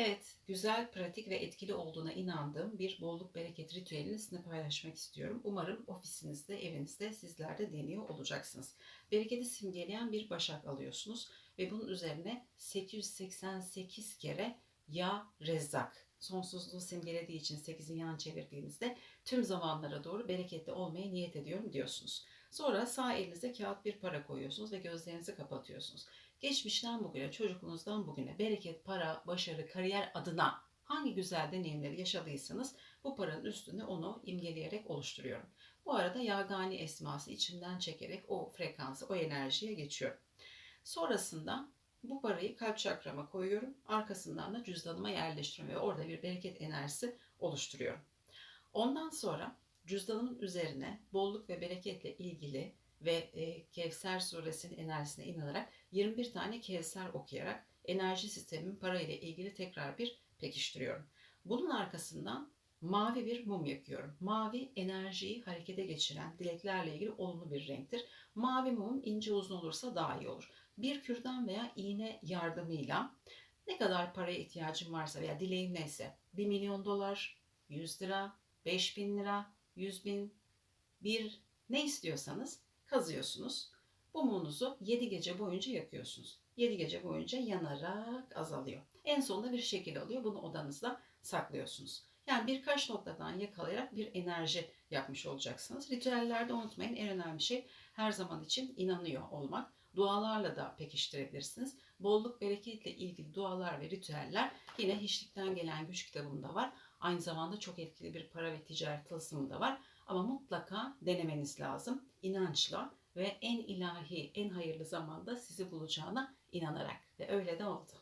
Evet, güzel, pratik ve etkili olduğuna inandığım bir bolluk bereket ritüelini sizinle paylaşmak istiyorum. Umarım ofisinizde, evinizde sizler de deniyor olacaksınız. Bereketi simgeleyen bir başak alıyorsunuz ve bunun üzerine 888 kere ya rezzak sonsuzluğu simgelediği için 8'in yan çevirdiğinizde tüm zamanlara doğru bereketli olmaya niyet ediyorum diyorsunuz. Sonra sağ elinize kağıt bir para koyuyorsunuz ve gözlerinizi kapatıyorsunuz. Geçmişten bugüne, çocukluğunuzdan bugüne bereket, para, başarı, kariyer adına hangi güzel deneyimleri yaşadıysanız bu paranın üstüne onu imgeleyerek oluşturuyorum. Bu arada yagani esması içimden çekerek o frekansı, o enerjiye geçiyorum. Sonrasında bu parayı kalp çakrama koyuyorum. Arkasından da cüzdanıma yerleştiriyorum ve orada bir bereket enerjisi oluşturuyorum. Ondan sonra cüzdanımın üzerine bolluk ve bereketle Kevser suresinin enerjisine inanarak 21 tane Kevser okuyarak enerji sistemimin para ile ilgili tekrar bir pekiştiriyorum. Bunun arkasından mavi bir mum yakıyorum. Mavi enerjiyi harekete geçiren dileklerle ilgili olumlu bir renktir. Mavi mum ince uzun olursa daha iyi olur. Bir kürdan veya iğne yardımıyla ne kadar paraya ihtiyacım varsa veya dileğim neyse 1 milyon dolar, 100 lira, 5 bin lira, 100 bin, bir ne istiyorsanız kazıyorsunuz. Mumunuzu 7 gece boyunca yakıyorsunuz. 7 gece boyunca yanarak azalıyor. En sonunda bir şekil alıyor. Bunu odanızda saklıyorsunuz. Yani birkaç noktadan yakalayarak bir enerji yapmış olacaksınız. Ritüellerde unutmayın en önemli şey her zaman için inanıyor olmak. Dualarla da pekiştirebilirsiniz. Bolluk bereketle ilgili dualar ve ritüeller yine Hiçlikten Gelen Güç kitabımda var. Aynı zamanda çok etkili bir para ve ticaret tılsımı da var. Ama mutlaka denemeniz lazım. İnançla ve en ilahi, en hayırlı zamanda sizi bulacağına inanarak. Ve öyle de oldu.